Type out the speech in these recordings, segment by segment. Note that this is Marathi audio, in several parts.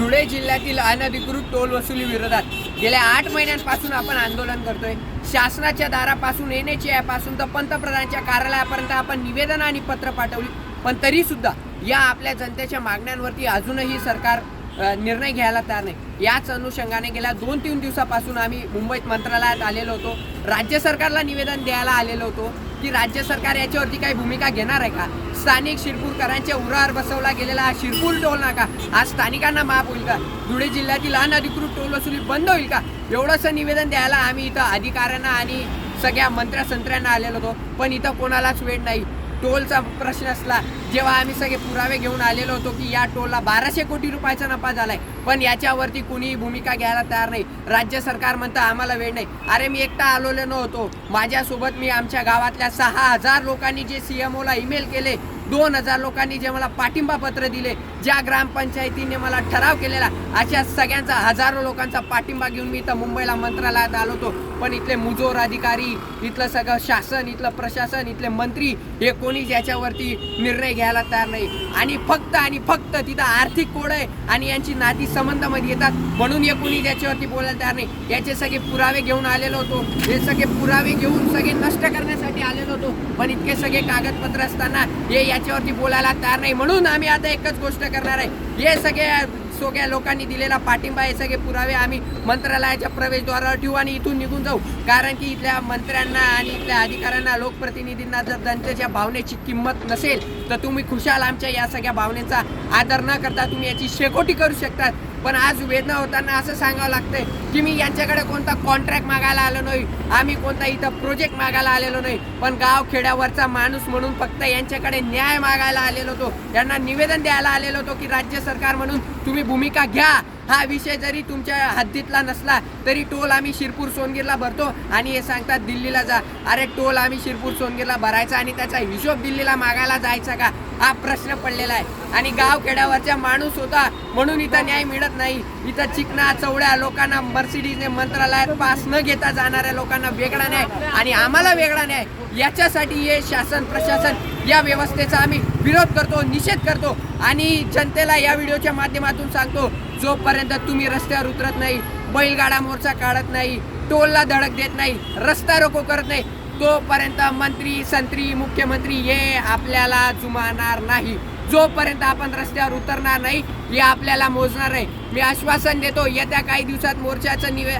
धुळे जिल्ह्यातील अनधिकृत टोल वसुली विरोधात गेल्या आठ महिन्यांपासून आपण आंदोलन करतोय. शासनाच्या दारापासून एन एच पासून तर पंतप्रधानांच्या कार्यालयापर्यंत आपण निवेदन आणि पत्र पाठवली. पण तरी सुद्धा या आपल्या जनतेच्या मागण्यांवरती अजूनही सरकार निर्णय घ्यायला तयार नाही. याच अनुषंगाने गेल्या दोन तीन दिवसापासून आम्ही मुंबईत मंत्रालयात आलेलो होतो. राज्य सरकारला निवेदन द्यायला आलेलो होतो. की राज्य सरकार याच्यावरती काही भूमिका घेणार आहे का? स्थानिक शिरपूरकरांच्या उरावर बसवला गेलेला हा शिरपूर टोल नाका आज स्थानिकांना माफ होईल का? धुळे जिल्ह्यातील अनधिकृत टोल वसुली बंद होईल का? एवढंसं निवेदन द्यायला आम्ही इथं अधिकाऱ्यांना आणि सगळ्या मंत्र्या संत्र्यांना आलेलो होतो पण इथं कोणालाच वेळ नाही. टोलचा प्रश्न असला जेव्हा आम्ही सगळे पुरावे घेऊन आलेलो होतो की या टोलला बाराशे कोटी रुपयाचा नफा झालाय. पण याच्यावरती कुणीही भूमिका घ्यायला तयार नाही. राज्य सरकार म्हणतं आम्हाला वेळ नाही. अरे मी एकटा आलेलो नव्हतो. माझ्यासोबत मी आमच्या गावातल्या सहा हजार लोकांनी जे सी एम ओला ईमेल केले दोन हजार लोकांनी जे मला पाठिंबा पत्र दिले ज्या ग्रामपंचायतीने मला ठराव केलेला अशा सगळ्यांचा हजारो लोकांचा पाठिंबा घेऊन मी इथं मुंबईला मंत्रालयात आलो होतो. पण इथले मुजोर अधिकारी इथलं सगळं शासन इथलं प्रशासन इथले मंत्री हे कोणीच याच्यावरती निर्णय घ्यायला तयार नाही. आणि फक्त आणि फक्त तिथं आर्थिक कोड आहे आणि यांची नाती संबंधामध्ये येतात म्हणून हे कोणी याच्यावरती बोलायला तयार नाही. याचे सगळे पुरावे घेऊन आलेलो होतो. हे सगळे पुरावे घेऊन सगळे नष्ट करण्यासाठी आलेलो होतो. पण इतके सगळे कागदपत्र असताना हे याच्यावरती बोलायला तयार नाही. म्हणून आम्ही आता एकच गोष्ट करणार आहे. हे सगळे सगळ्या लोकांनी दिलेला पाठिंबा हे सगळे पुरावे आम्ही मंत्रालयाच्या प्रवेशद्वारावर ठेवू आणि इथून निघून जाऊ. कारण की इथल्या मंत्र्यांना आणि इथल्या अधिकाऱ्यांना लोकप्रतिनिधींना जर जनतेच्या भावनेची किंमत नसेल तर तुम्ही खुशाल आमच्या या सगळ्या भावनेचा आदर न करता तुम्ही याची शेकोटी करू शकतात. पण आज वेदना होताना असं सांगावं लागतंय की मी यांच्याकडे कोणता कॉन्ट्रॅक्ट मागायला आलो नाही. आम्ही कोणता इथं प्रोजेक्ट मागायला आलेलो नाही. पण गाव खेड्यावरचा माणूस म्हणून फक्त यांच्याकडे न्याय मागायला आलेलो होतो. यांना निवेदन द्यायला आलेलो होतो की राज्य सरकार म्हणून तुम्ही भूमिका घ्या. हा विषय जरी तुमच्या हद्दीतला नसला तरी टोल आम्ही शिरपूर सोनगीरला भरतो आणि हे सांगतात दिल्लीला जा. अरे टोल आम्ही शिरपूर सोनगीरला भरायचा आणि त्याचा हिशोब दिल्लीला मागायला जायचा का? हा प्रश्न पडलेला आहे. आणि गाव खेड्यावरचा माणूस होता म्हणून इथं न्याय मिळत नाही. इथं चिकना चवड्या लोकांना मर्सिडीजने मंत्रालयात पास न घेता जाणाऱ्या लोकांना वेगळा न्याय आणि आम्हाला वेगळा न्याय. याच्यासाठी हे शासन प्रशासन या व्यवस्थेचा आम्ही विरोध करतो निषेध करतो आणि जनतेला या व्हिडिओच्या माध्यमातून सांगतो जोपर्यंत तुम्ही रस्त्यावर उतरत नाही बैलगाडा मोर्चा काढत नाही टोलला धडक देत नाही रस्ता रोको करत नाही तोपर्यंत मंत्री संत्री मुख्यमंत्री हे आपल्याला जुमानार नाही. जोपर्यंत आपण रस्त्यावर उतरणार नाही हे आपल्याला मोजणार आहे. मी आश्वासन देतो येत्या काही दिवसात मोर्चाचं निवे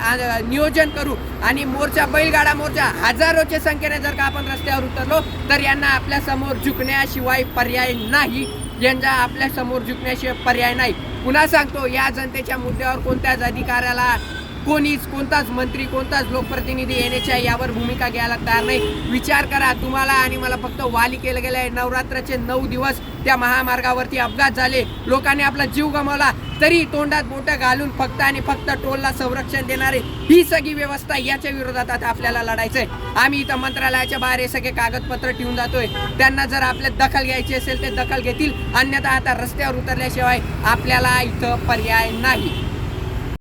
नियोजन करू. आणि मोर्चा बैलगाडा मोर्चा हजारोच्या संख्येने जर का आपण रस्त्यावर उतरलो तर यांना आपल्यासमोर झुकण्याशिवाय पर्याय नाही. यांचा आपल्यासमोर झुकण्याशिवाय पर्याय नाही. पुन्हा सांगतो या जनतेच्या मुद्द्यावर कोणत्याच अधिकाऱ्याला कोणीच कोणताच मंत्री कोणताच लोकप्रतिनिधी येण्याच्या यावर भूमिका घ्यायला तयार नाही. विचार करा तुम्हाला आणि मला फक्त वाली केलं गेलं आहे नवरात्राचे नऊ दिवस त्या महामार्गावरती अपघात झाले. लोकांनी आपला जीव गमावला. तरी तोंडात बोटं घालून फक्त आणि फक्त टोलला संरक्षण देणारे ही सगळी व्यवस्था याच्या विरोधात आता आपल्याला लढायचंय. आम्ही इथं मंत्रालयाच्या बाहेर हे सगळे कागदपत्र ठेवून जातोय. त्यांना जर आपल्या दखल घ्यायची असेल ते दखल घेतील. अन्यथा आता रस्त्यावर उतरल्याशिवाय आपल्याला इथं पर्याय नाही.